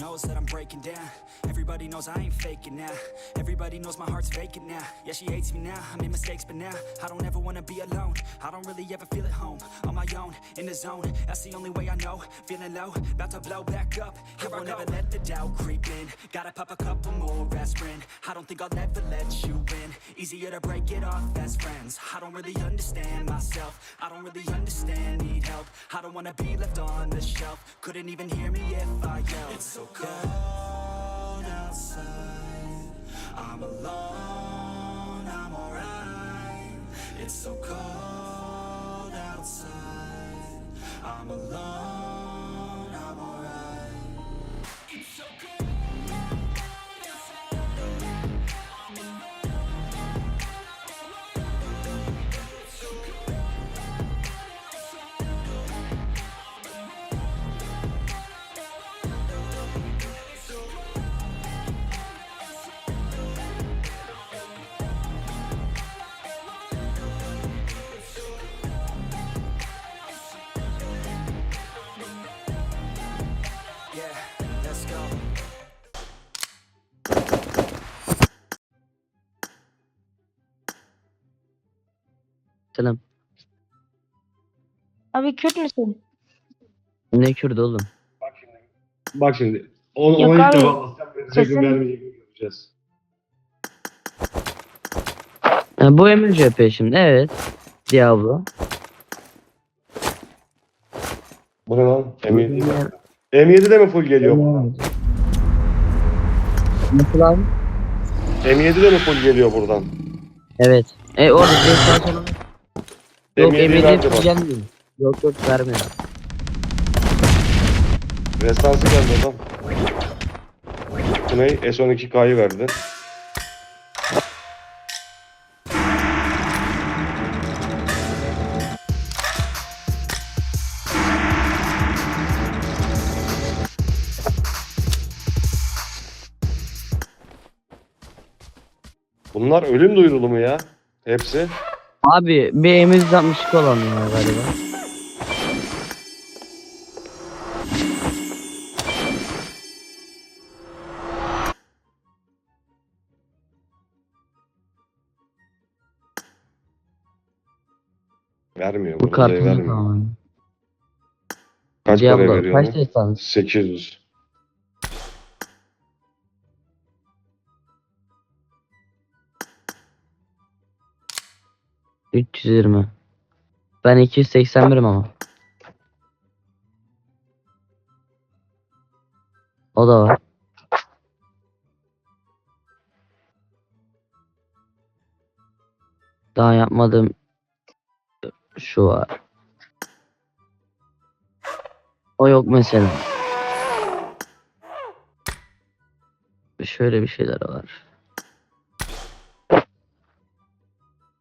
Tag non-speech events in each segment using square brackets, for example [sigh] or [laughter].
Everybody knows that I'm breaking down. Everybody knows I ain't faking now. Everybody knows my heart's vacant now. Yeah, she hates me now. I made mistakes, but now I don't ever wanna be alone. I don't really ever feel at home. On my own, in the zone. That's the only way I know. Feeling low, about to blow back up. Here I won't ever let the doubt creep in. Gotta pop a couple more aspirin. I don't think I'll ever let you in. Easier to break it off best friends. I don't really understand myself. I don't really understand, need help. I don't wanna be left on the shelf. Couldn't even hear me if I yelled. It's so cold outside. I'm alone, I'm alright. It's so cold outside. I'm alone, Abi Kürt müsün? Ne Kürdü oğlum? Bak şimdi. Bak şimdi. Onu, Yok onu ilk abi, defa basacağım. Verecek mi kesin- vermeyecek mi göreceğiz. Ha, bu Emir CHP şimdi evet. Diablo. Bu ne lan? M7 mi? M7 de mi full geliyor buradan? Nasıl abi? M7 de mi full geliyor buradan? Evet. E orada bir sonra. Yok M7'yi Emir verdi gelmiyor. Yok yok vermiyor. Restansı geldi adam. Ne? S12K'yı verdi. Bunlar ölüm duyurulu mu ya? Hepsi. Abi bir M162 olan var galiba. Vermiyor. Bu kartını vermiyor. tamam. Kaç para Diablo veriyor? kaç bu? destan? 800. Üç 320. Ben 281'im ama. O da var. Daha yapmadığım şu var. O yok mesela. Şöyle bir şeyler var.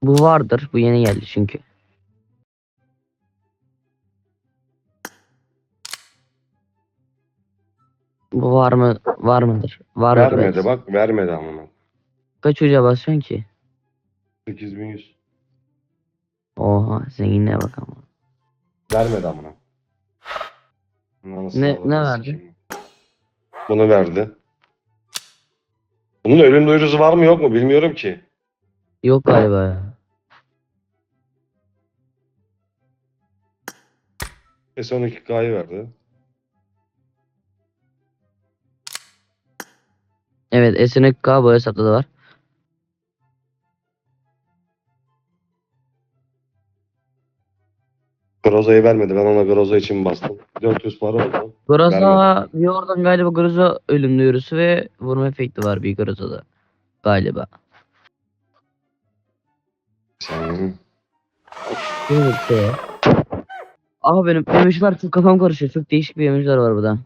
Bu vardır. Bu yeni geldi çünkü. Bu var mı? Var mıdır? Var Vermedi bak vermedi ama. Kaç uca basıyorsun ki? 8100. Oha zenginliğe bak ama. Vermedi amına. Ne- ne verdi? Bunu verdi. Bunun ölüm duyurusu var mı yok mu bilmiyorum ki. Yok galiba ya. S12K'yı verdi. Evet SNK bu hesapta da var. Groza'yı vermedi. Ben ona Groza için bastım. 400 para oldu. Groza bir oradan galiba Groza ölüm duyurusu ve vurma efekti var bir Groza'da. Galiba. Sen... Şey ya. Aha benim emojiler çok kafam karışıyor. Çok değişik bir emojiler var burada.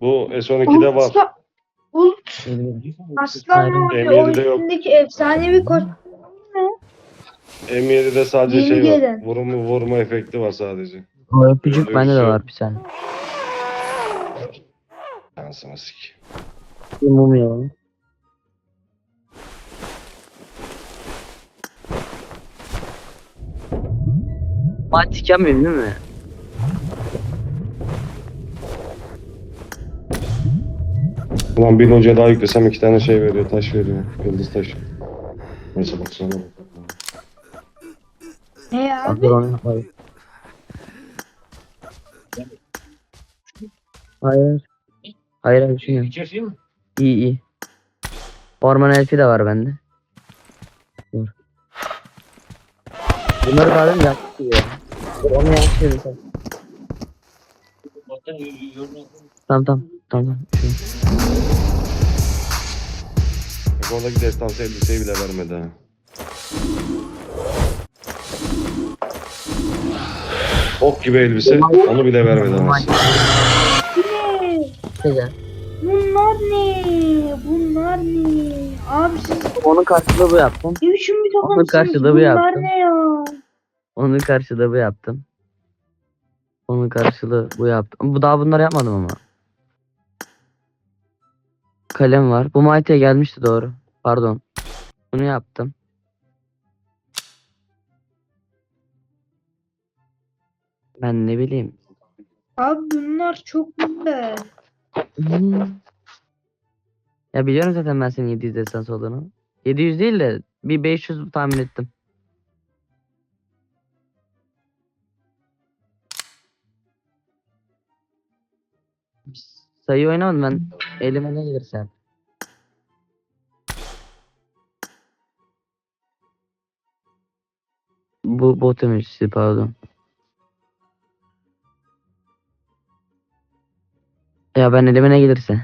Bu S12'de var. Usta- Bulut Aslan Aynen. M7'de o yok. üstündeki efsanevi koç M7'de sadece Yeni şey var. gelen. Vurma, vurma efekti var sadece. O öpücük bende de var bir tane. Yansına sik. Bir mum ya. Maç çıkamıyorum değil mi? Ulan bir hoca daha yüklesem iki tane şey veriyor, taş veriyor. Yıldız taşı. Neyse bak sonra. Ne abi? Hazır onu yapalım. Hayır. Hayır hayır bir şey yok. İçerisi mi? İyi iyi. Orman elfi de var bende. Dur. Bunları daha önce yaptık ya. Dur onu yaptık sen. Tamam tamam. Tamam. Şunu. Bak oradaki destansı elbiseyi bile vermedi ha. Ok gibi elbise, onu bile vermedi anasını. Güzel. Bunlar ne? Bunlar ne? Abi siz Onun karşılığı bu yaptım. ne biçim bir Onun takımsınız? karşılığı bu Bunlar yaptım. ne ya? Onun karşılığı bu yaptım. Onun karşılığı bu yaptım. Bu daha bunları yapmadım ama. Kalem var. Bu Mighty'e gelmişti doğru. Pardon. Bunu yaptım. Ben ne bileyim. Abi bunlar çok güzel. Hmm. Ya biliyorum zaten ben senin 700 destans olduğunu. 700 değil de bir 500 tahmin ettim. Sayı oynamadım ben. Elime ne gelirse. Bu bot emojisi pardon. Ya ben elime ne gelirse.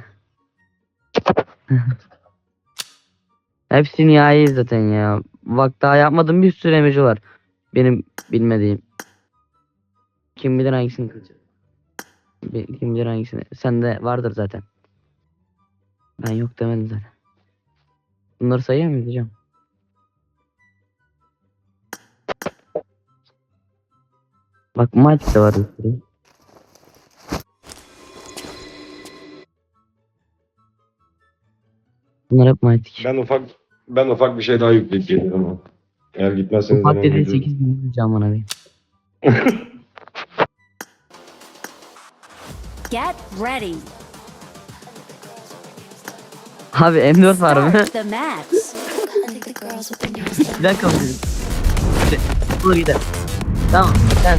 Hepsi nihai zaten ya. Bak daha yapmadığım bir sürü emoji var. Benim bilmediğim. Kim bilir hangisini kılacak. Bi- Kim bilir hangisini. Sende vardır zaten. Ben yok demedim zaten. Bunları sayıyor muyuz hocam? Bak maç da var bir Bunlar hep maç. Ben ufak ben ufak bir şey daha yükleyip geliyorum ama. Eğer gitmezseniz Ufak hemen dediğin gidiyorum. 8 bin hocam bana bir. [laughs] Get ready. Abi M4 var mı? Start the [laughs] match. Bir dakika mı dedim? İşte, Olur gidelim. Tamam sen.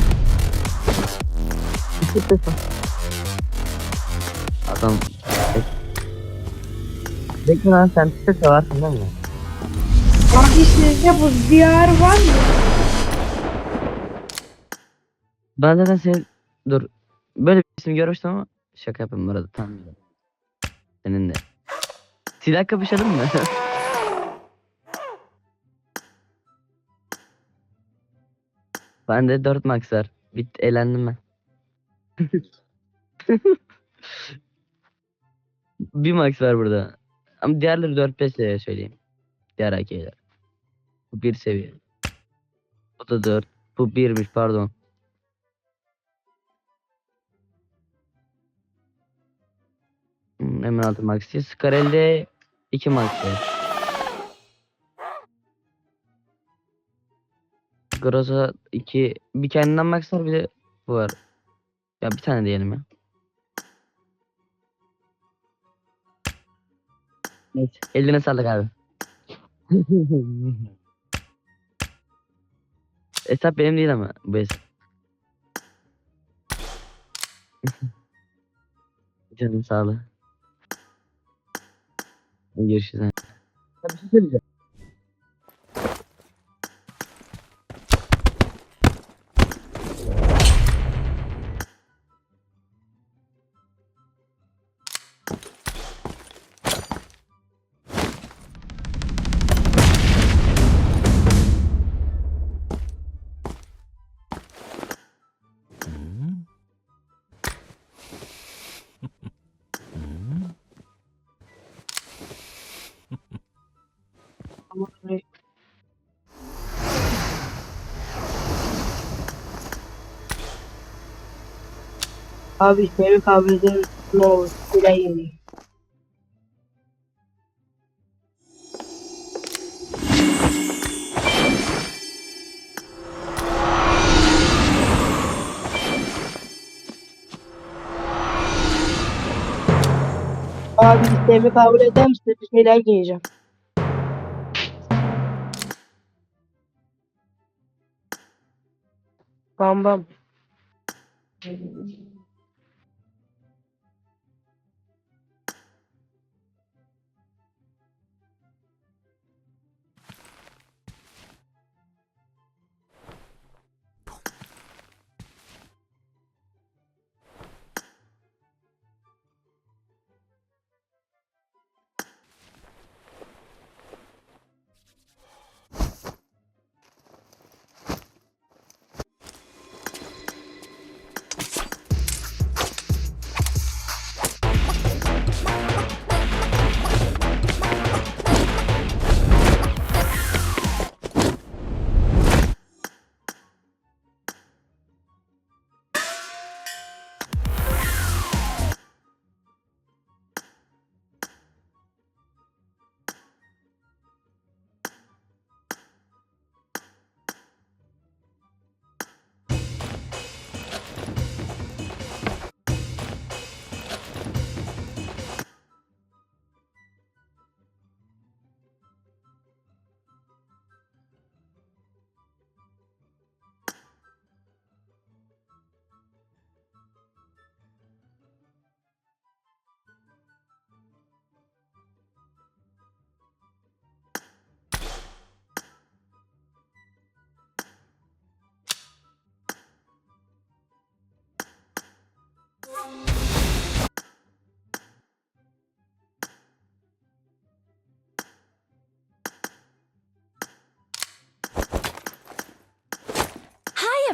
Git de Adam. Bekle lan sen de varsın değil mi? Abi sizde bu diyar var mı? Ben zaten senin... Dur. Böyle bir isim görmüştüm ama şaka yapayım bu arada tamam. Senin de. Silah kapışalım mı? [laughs] Bende 4 max var. Bit elendim ben. [laughs] bir max var burada. Ama diğerleri 4-5 seviye söyleyeyim. Diğer AK'ler. Bu 1 seviye. Bu da 4. Bu 1'miş pardon. Hmm, M16 Max'i. Scarel'de 2 Max'i. Groza 2. Bir kendinden Max var bir de bu var. Ya bir tane diyelim ya. Neyse. Eline sağlık abi. [laughs] hesap benim değil ama bu hesap. [laughs] Canım sağlığı. Görüşürüz. Bir şey söyleyeceğim. Abi benim kabızım ne olur? Kuleyim. Abi isteğimi kabul eder misin? Bir şeyler giyeceğim. Bam bam.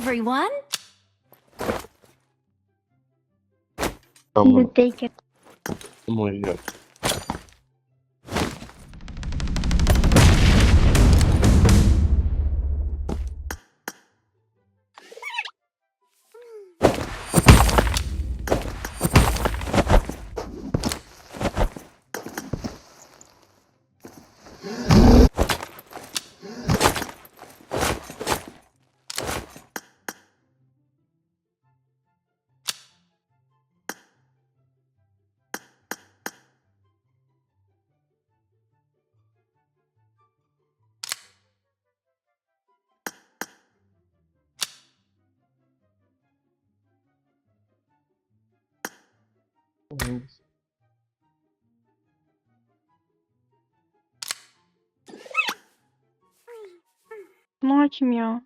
everyone! You take it. Bunu kim ya?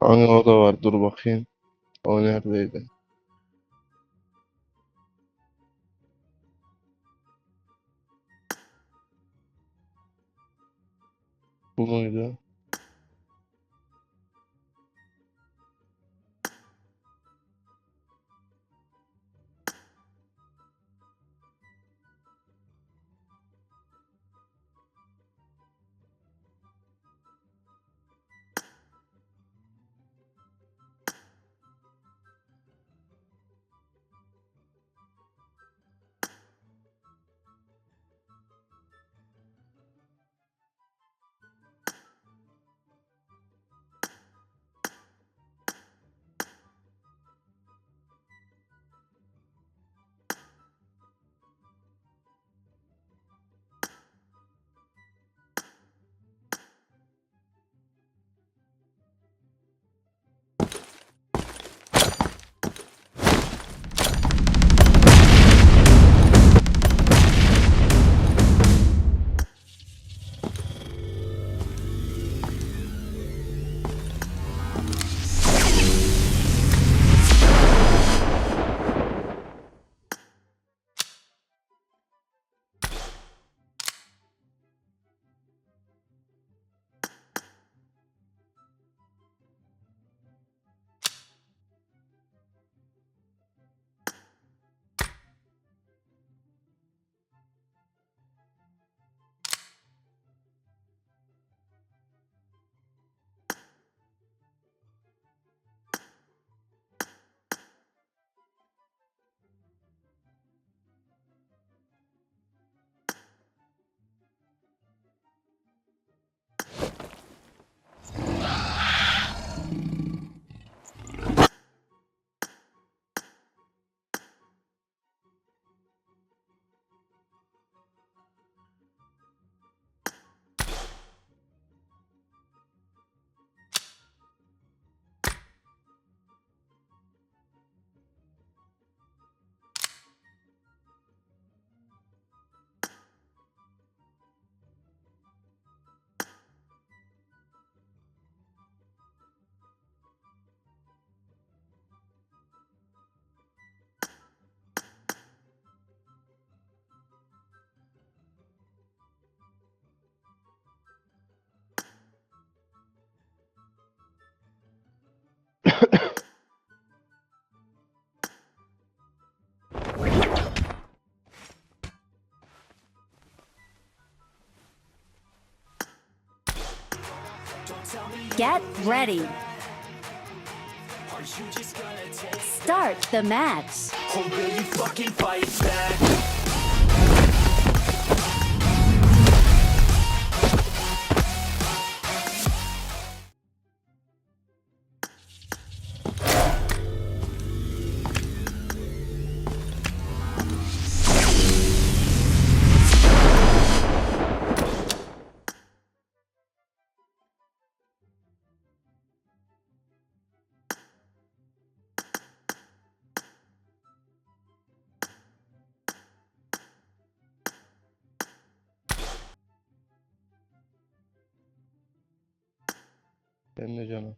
Hani o da var. Dur bakayım. O neredeydi? Bu muydu? Get ready. Start the match. Ben de canım.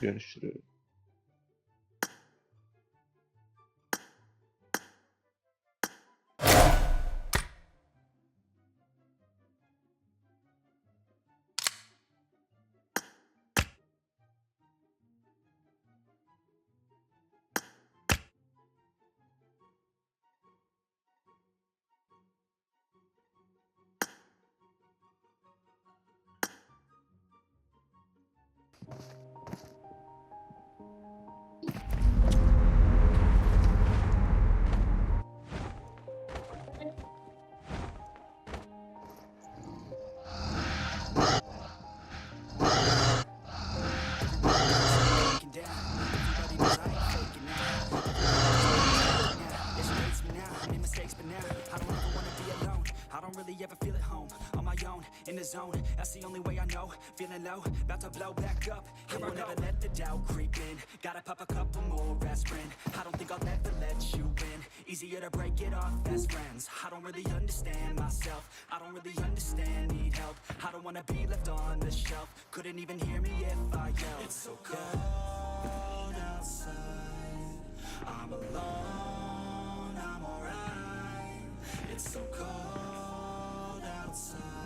Görüşürüz. In the zone. That's the only way I know. Feeling low, about to blow back up. Here I never let the doubt creep in. Gotta pop a couple more aspirin. I don't think I'll ever let you in. Easier to break it off best friends. I don't really understand myself. I don't really understand, need help. I don't wanna be left on the shelf. Couldn't even hear me if I yelled. It's so cold outside. I'm alone, I'm alright. It's so cold outside.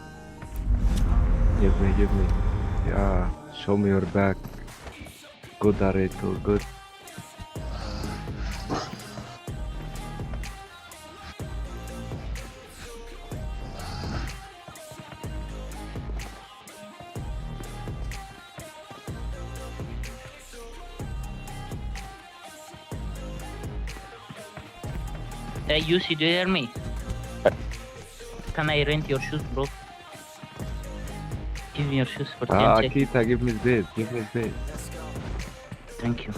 Give me, give me. Yeah, show me your back. Good, Areto, good. Hey, you see, do you hear me? Uh, Can I rent your shoes, bro? Give me your shoes for 10 Ah, seconds. Akita, give me this, give me this. Thank you.